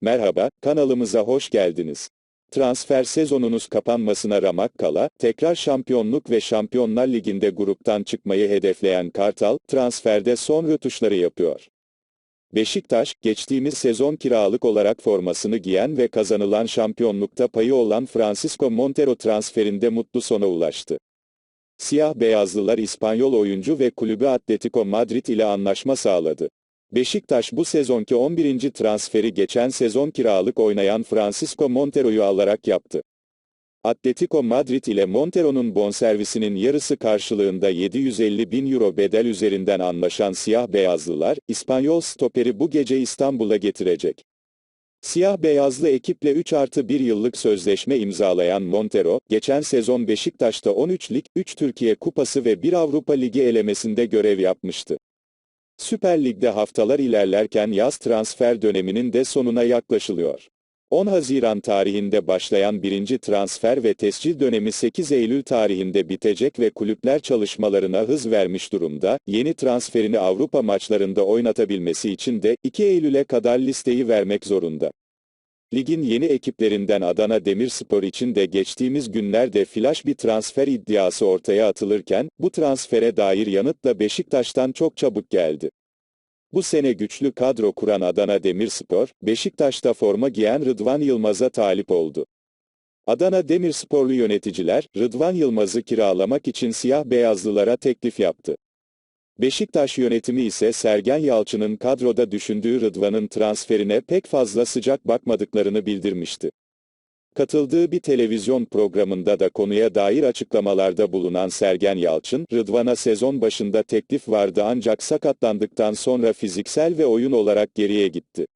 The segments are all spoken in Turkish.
Merhaba, kanalımıza hoş geldiniz. Transfer sezonunuz kapanmasına ramak kala, tekrar şampiyonluk ve Şampiyonlar Ligi'nde gruptan çıkmayı hedefleyen Kartal, transferde son rötuşları yapıyor. Beşiktaş, geçtiğimiz sezon kiralık olarak formasını giyen ve kazanılan şampiyonlukta payı olan Francisco Montero transferinde mutlu sona ulaştı. Siyah beyazlılar İspanyol oyuncu ve kulübü Atletico Madrid ile anlaşma sağladı. Beşiktaş bu sezonki 11. transferi geçen sezon kiralık oynayan Francisco Montero'yu alarak yaptı. Atletico Madrid ile Montero'nun bonservisinin yarısı karşılığında 750 bin euro bedel üzerinden anlaşan siyah beyazlılar, İspanyol stoperi bu gece İstanbul'a getirecek. Siyah beyazlı ekiple 3 artı 1 yıllık sözleşme imzalayan Montero, geçen sezon Beşiktaş'ta 13 lig, 3 Türkiye Kupası ve 1 Avrupa Ligi elemesinde görev yapmıştı. Süper Lig'de haftalar ilerlerken yaz transfer döneminin de sonuna yaklaşılıyor. 10 Haziran tarihinde başlayan birinci transfer ve tescil dönemi 8 Eylül tarihinde bitecek ve kulüpler çalışmalarına hız vermiş durumda, yeni transferini Avrupa maçlarında oynatabilmesi için de 2 Eylül'e kadar listeyi vermek zorunda. Ligin yeni ekiplerinden Adana Demirspor için de geçtiğimiz günlerde flash bir transfer iddiası ortaya atılırken, bu transfere dair yanıt da Beşiktaş'tan çok çabuk geldi. Bu sene güçlü kadro kuran Adana Demirspor, Beşiktaş'ta forma giyen Rıdvan Yılmaz'a talip oldu. Adana Demirsporlu yöneticiler, Rıdvan Yılmaz'ı kiralamak için siyah beyazlılara teklif yaptı. Beşiktaş yönetimi ise Sergen Yalçın'ın kadroda düşündüğü Rıdvan'ın transferine pek fazla sıcak bakmadıklarını bildirmişti. Katıldığı bir televizyon programında da konuya dair açıklamalarda bulunan Sergen Yalçın, Rıdvan'a sezon başında teklif vardı ancak sakatlandıktan sonra fiziksel ve oyun olarak geriye gitti.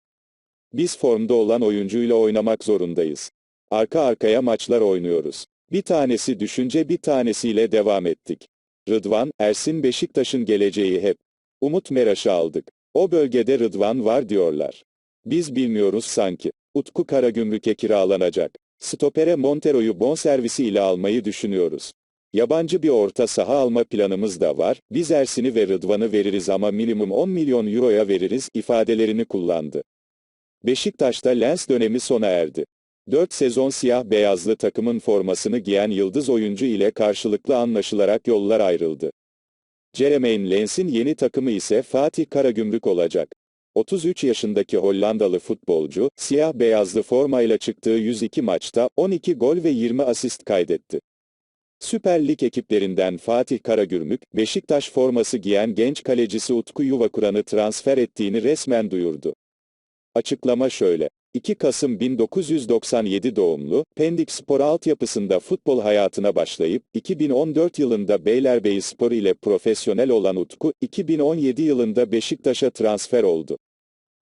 Biz formda olan oyuncuyla oynamak zorundayız. Arka arkaya maçlar oynuyoruz. Bir tanesi düşünce bir tanesiyle devam ettik. Rıdvan, Ersin Beşiktaş'ın geleceği hep. Umut Meraş'ı aldık. O bölgede Rıdvan var diyorlar. Biz bilmiyoruz sanki. Utku Karagümrük'e kiralanacak. Stopere Montero'yu bonservisi ile almayı düşünüyoruz. Yabancı bir orta saha alma planımız da var, biz Ersin'i ve Rıdvan'ı veririz ama minimum 10 milyon euroya veririz ifadelerini kullandı. Beşiktaş'ta Lens dönemi sona erdi. 4 sezon siyah beyazlı takımın formasını giyen yıldız oyuncu ile karşılıklı anlaşılarak yollar ayrıldı. Jeremaine Lens'in yeni takımı ise Fatih Karagümrük olacak. 33 yaşındaki Hollandalı futbolcu, siyah beyazlı formayla çıktığı 102 maçta 12 gol ve 20 asist kaydetti. Süper Lig ekiplerinden Fatih Karagümrük, Beşiktaş forması giyen genç kalecisi Utku Yuvakuran'ı transfer ettiğini resmen duyurdu. Açıklama şöyle. 2 Kasım 1997 doğumlu, Pendik Spor altyapısında futbol hayatına başlayıp, 2014 yılında Beylerbeyi ile profesyonel olan Utku, 2017 yılında Beşiktaş'a transfer oldu.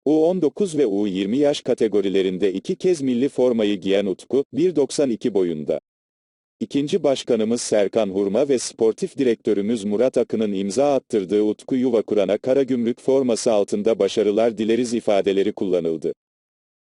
U19 ve U20 yaş kategorilerinde iki kez milli formayı giyen Utku, 1.92 boyunda. İkinci başkanımız Serkan Hurma ve sportif direktörümüz Murat Akın'ın imza attırdığı Utku Yuvakuran'a Karagümrük forması altında başarılar dileriz ifadeleri kullanıldı.